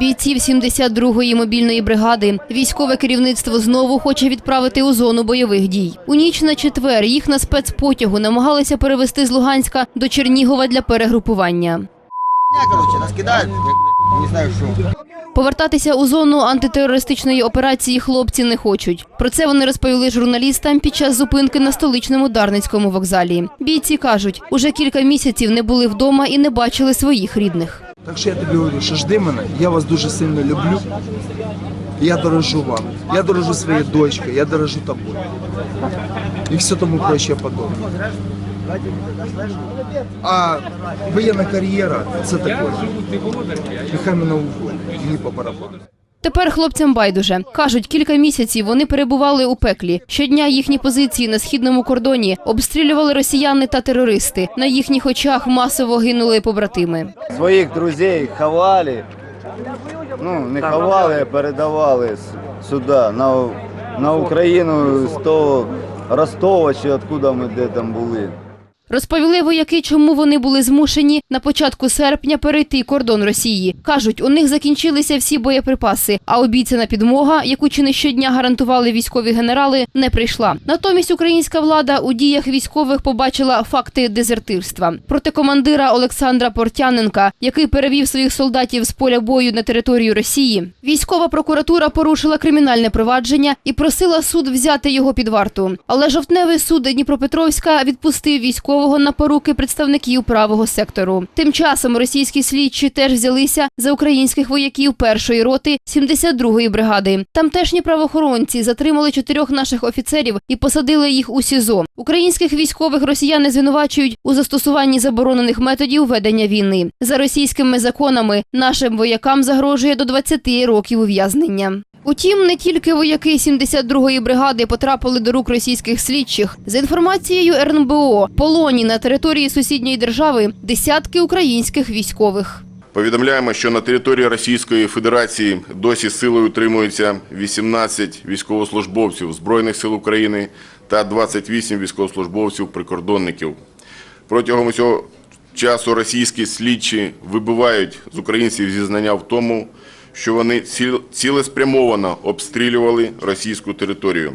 Бійців 72-ї мобільної бригади військове керівництво знову хоче відправити у зону бойових дій. У ніч на четвер їх на спецпотягу намагалися перевезти з Луганська до Чернігова для перегрупування. Короче, нас кидают, я не знаю, что. Повертатися у зону антитерористичної операції хлопці не хочуть. Про це вони розповіли журналістам під час зупинки на столичному Дарницькому вокзалі. Бійці кажуть, уже кілька місяців не були вдома і не бачили своїх рідних. Так що я тобі говорю, що жди мене, я вас дуже сильно люблю. Я дорожу вам. Я дорожу своєю дочкою, я дорожу тобою. І все тому проще подобне. А воєнна кар'єра це таке. Нехай мене уволять, мені по барабану. Тепер хлопцям байдуже кажуть, кілька місяців вони перебували у пеклі. Щодня їхні позиції на східному кордоні обстрілювали росіяни та терористи. На їхніх очах масово гинули побратими. Своїх друзей ховали. Ну, не ховали, а передавали сюди, на, на Україну з того Ростова чи откуда ми де там були. Розповіли вояки, чому вони були змушені на початку серпня перейти кордон Росії. Кажуть, у них закінчилися всі боєприпаси, а обіцяна підмога, яку чи не щодня гарантували військові генерали, не прийшла. Натомість українська влада у діях військових побачила факти дезертирства. Проти командира Олександра Портяненка, який перевів своїх солдатів з поля бою на територію Росії, військова прокуратура порушила кримінальне провадження і просила суд взяти його під варту. Але жовтневий суд Дніпропетровська відпустив військового на поруки представників правого сектору. Тим часом російські слідчі теж взялися за українських вояків першої роти 72-ї бригади. Тамтешні правоохоронці затримали чотирьох наших офіцерів і посадили їх у СІЗО. Українських військових росіяни звинувачують у застосуванні заборонених методів ведення війни. За російськими законами нашим воякам загрожує до 20 років ув'язнення. Утім, не тільки вояки 72-ї бригади потрапили до рук російських слідчих. За інформацією РНБО, полоні на території сусідньої держави десятки українських військових. Повідомляємо, що на території Російської Федерації досі силою утримується 18 військовослужбовців Збройних сил України та 28 військовослужбовців-прикордонників. Протягом цього часу російські слідчі вибивають з українців зізнання в тому, що вони ціл- цілеспрямовано обстрілювали російську територію.